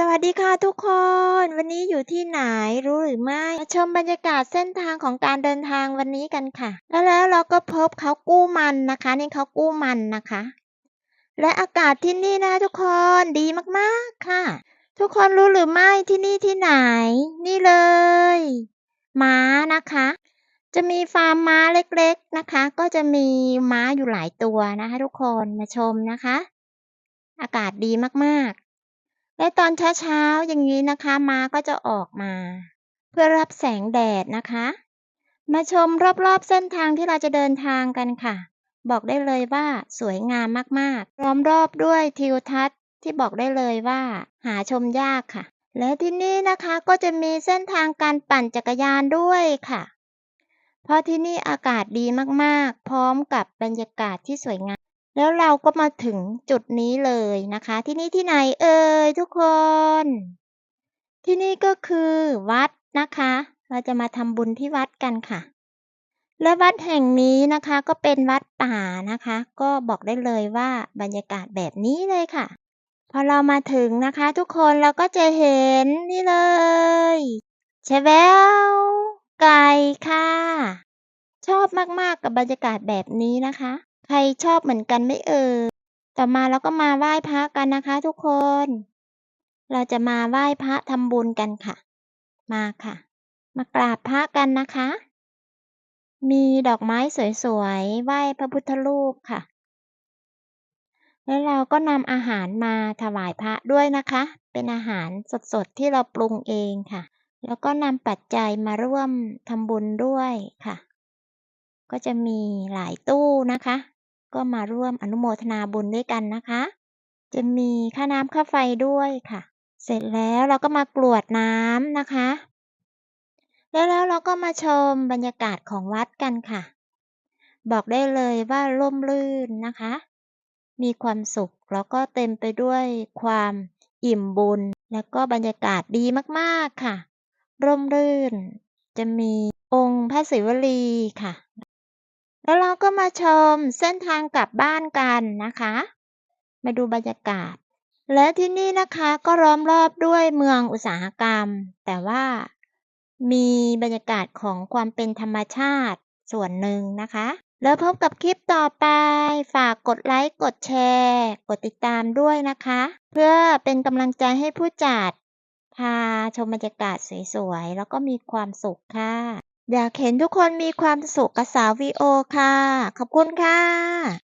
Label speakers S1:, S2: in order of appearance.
S1: สวัสดีค่ะทุกคน วันนี้อยู่ที่ไหนรู้หรือไม่มาชมบรรยากาศเส้นทางของการเดินทางวันนี้กันค่ะ แล้วแล้วเราก็พบเขากู้มันนะคะ นี่เขากู้มันนะคะ และอากาศที่นี่นะทุกคนดีมากๆค่ะ ทุกคนรู้หรือไม่ที่นี่ที่ไหน นี่เลยม้านะคะ จะมีฟาร์มม้าเล็กๆนะคะ ก็จะมีม้าอยู่หลายตัวนะคะ ทุกคนมาชมนะคะ อากาศดีมากๆ และตอนเช้าๆอย่างนี้นะคะม้าก็จะออกมา เพื่อรับแสงแดดนะคะ มาชมรอบๆเส้นทางที่เราจะเดินทางกันค่ะ บอกได้เลยว่าสวยงามมากๆล้อมรอบด้วยทิวทัศน์ที่บอกได้เลยว่า หาชมยากค่ะ และที่นี่นะคะก็จะมีเส้นทางการปั่นจักรยานด้วยค่ะ เพราะที่นี่อากาศดีมากๆ พร้อมกับบรรยากาศที่สวยงาม แล้วเราก็มาถึงจุดนี้เลยนะคะ ที่นี่ที่ไหนเอ่ยทุกคน ที่นี่ก็คือวัดนะคะ เราจะมาทำบุญที่วัดกันค่ะ และวัดแห่งนี้นะคะก็เป็นวัดป่านะคะ ก็บอกได้เลยว่าบรรยากาศแบบนี้เลยค่ะ พอเรามาถึงนะคะทุกคนเราก็จะเห็นนี่เลยแชแววไก่ค่ะ ชอบมาก ๆ กับบรรยากาศแบบนี้นะคะ ใครชอบเหมือนกันไหมเอ่ยต่อมาเราก็มาไหว้พระกันนะคะ ทุกคน เราจะมาไหว้พระทำบุญกันค่ะ มาค่ะ มากราบพระกันนะคะ มีดอกไม้สวยๆไหว้พระพุทธรูปค่ะ แล้วเราก็นำอาหารมาถวายพระด้วยนะคะ เป็นอาหารสดๆที่เราปรุงเองค่ะ แล้วก็นำปัจจัยมาร่วมทำบุญด้วยค่ะ ก็จะมีหลายตู้นะคะ ก็มาร่วมอนุโมทนาบุญด้วยกันนะคะ จะมีค่าน้ำค่าไฟด้วยค่ะ เสร็จแล้วเราก็มากรวดน้ำนะคะ แล้วแล้วเราก็มาชมบรรยากาศของวัดกันค่ะ บอกได้เลยว่าร่มรื่นนะคะ มีความสุขแล้วก็เต็มไปด้วยความอิ่มบุญ แล้วก็บรรยากาศดีมากๆค่ะ ร่มรื่น จะมีองค์พระศิวลีค่ะ แล้วเราก็มาชมเส้นทางกลับบ้านกันนะคะ มาดูบรรยากาศ และที่นี่นะคะก็ล้อมรอบด้วยเมืองอุตสาหกรรม แต่ว่ามีบรรยากาศของความเป็นธรรมชาติส่วนหนึ่งนะคะ แล้วพบกับคลิปต่อไป ฝากกดไลค์ กดแชร์ กดติดตามด้วยนะคะ เพื่อเป็นกำลังใจให้ผู้จัด พาชมบรรยากาศสวยๆ แล้วก็มีความสุขค่ะ อยากเห็นทุกคนมีความสุขกับสาววีโอค่ะ ขอบคุณค่ะ